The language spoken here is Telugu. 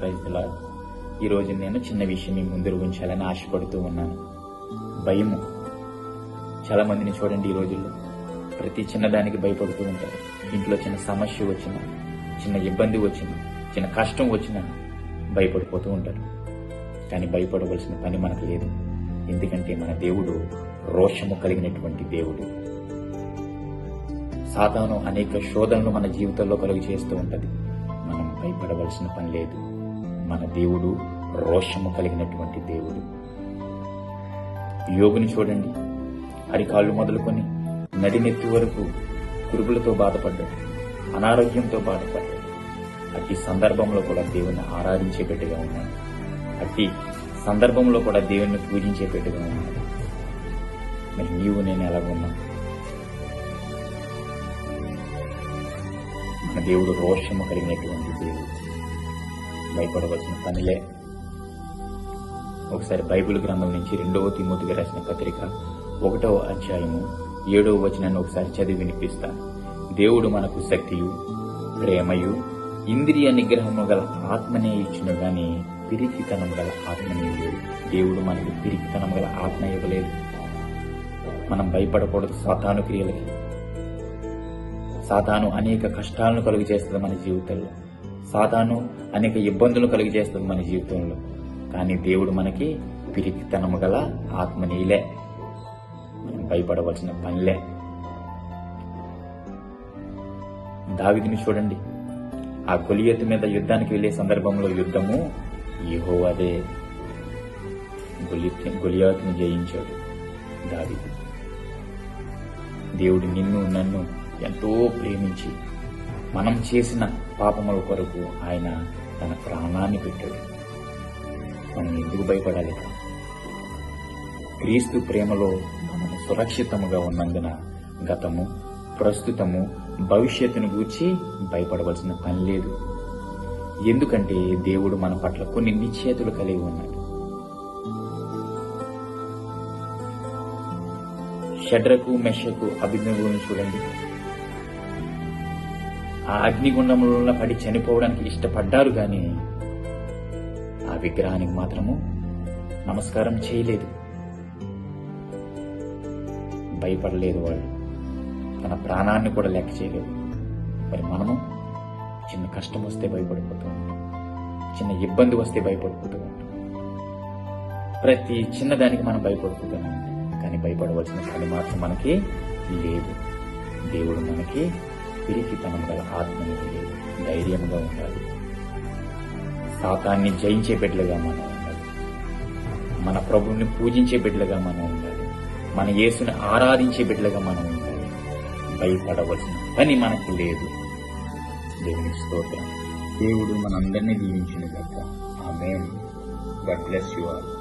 ప్రైజ్లా ఈరోజు నేను చిన్న విషయం మీ ముందు ఉంచాలని ఆశపడుతూ ఉన్నాను. భయము. చాలా మందిని చూడండి ఈ రోజుల్లో. ప్రతి చిన్నదానికి భయపడుతూ ఉంటారు. ఇంట్లో చిన్న సమస్య వచ్చినా చిన్న ఇబ్బంది వచ్చినా చిన్న కష్టం వచ్చినా భయపడిపోతూ ఉంటారు. కానీ భయపడవలసిన పని మనకు లేదు. ఎందుకంటే మన దేవుడు రోషము కలిగినటువంటి దేవుడు. సాతాను అనేక శోధనలు మన జీవితంలో కలుగు చేస్తూ ఉంటది. మనం భయపడవలసిన పని లేదు. మన దేవుడు రోషము కలిగినటువంటి దేవుడు. యోగుని చూడండి. అరికాళ్ళు మొదలుకొని నడినెత్తి వరకు కురుపులతో బాధపడ్డాడు. అనారోగ్యంతో బాధపడ్డాడు. అట్టి సందర్భంలో కూడా దేవుణ్ణి ఆరాధించే బిడ్డగా ఉన్నాడు. అట్టి సందర్భంలో కూడా దేవుణ్ణి పూజించే బిడ్డగా ఉన్నాడు. మరి నీవు నేను ఎలాగున్నా మన దేవుడు రోషము కలిగినటువంటి దేవుడు. భయపడవలసిన పనిలే. ఒకసారి బైబిల్ గ్రంథం నుంచి రెండవ తిమోతికి రాసిన పత్రిక ఒకటవ అధ్యాయము ఏడవ వచనాన్ని ఒకసారి చదివి వినిపిస్తాను. దేవుడు మనకు శక్తియు ప్రేమయు ఇంద్రియ నిగ్రహము గల ఆత్మనే ఇచ్చిన గాని పిరికితనం గల ఆత్మనే లేదు దేవుడు మనకు పిరికితనం గల ఆత్మ ఇవ్వలేదు. మనం భయపడకూడదు సాతాను క్రియలకి. సాతాను అనేక కష్టాలను కలుగు చేస్తుంది మన జీవితంలో. సాతాను అనేక ఇబ్బందులు కలిగజేస్తుంది మన జీవితంలో. కానీ దేవుడు మనకి పిరికితనము గల ఆత్మనీలే మనం భయపడవలసిన పనిలే. దావిదిని చూడండి. ఆ గొలియతు మీద యుద్ధానికి వెళ్ళే సందర్భంలో యుద్ధము ఏహో అదే గొలియాతును జయించాడు దావిది. దేవుడు నిన్ను నన్ను ఎంతో ప్రేమించి మనం చేసిన పాపముల కొరకు ఆయన తన ప్రాణాన్ని పెట్టాడు. మనం ఎందుకు భయపడాలి? క్రీస్తు ప్రేమలో మనము సురక్షితముగా ఉన్నందున గతము ప్రస్తుతము భవిష్యత్తును గూర్చి భయపడవలసిన పని లేదు. ఎందుకంటే దేవుడు మన పట్ల కొన్ని నిశ్చేతులు కలిగి ఉన్నాడు. షడ్రకు మెషకు అభిజ్ఞులను చూడండి. ఆ అగ్నిగుండంలో పడి చనిపోవడానికి ఇష్టపడ్డారు గాని ఆ విగ్రహానికి మాత్రము నమస్కారం చేయలేదు. భయపడలేదు వాళ్ళు తన ప్రాణాన్ని కూడా లెక్క చేయలేదు. మరి మనము చిన్న కష్టం వస్తే భయపడిపోతూ ఉంటాం. చిన్న ఇబ్బంది వస్తే భయపడిపోతూ ఉంటాం. ప్రతి చిన్నదానికి మనం భయపడిపోతున్నాం కానీ భయపడవలసిన పని మాత్రం మనకి లేదు. దేవుడు మనకి పిరికితనం గల ఆత్మను ధైర్యంగా ఉండాలి. సాతాన్ని జయించే బిడ్డలుగా మనం ఉండాలి. మన ప్రభుని పూజించే బిడ్డలుగా మనం ఉండాలి. మన యేసుని ఆరాధించే బిడ్డలుగా మనం ఉండాలి. భయపడవలసిన పని మనకు లేదు. దేవుని స్తోత్రం. దేవుడు మనందరినీ దీవించిన గట్ట ఆమె గడ్ బ్లెస్ యు ఆర్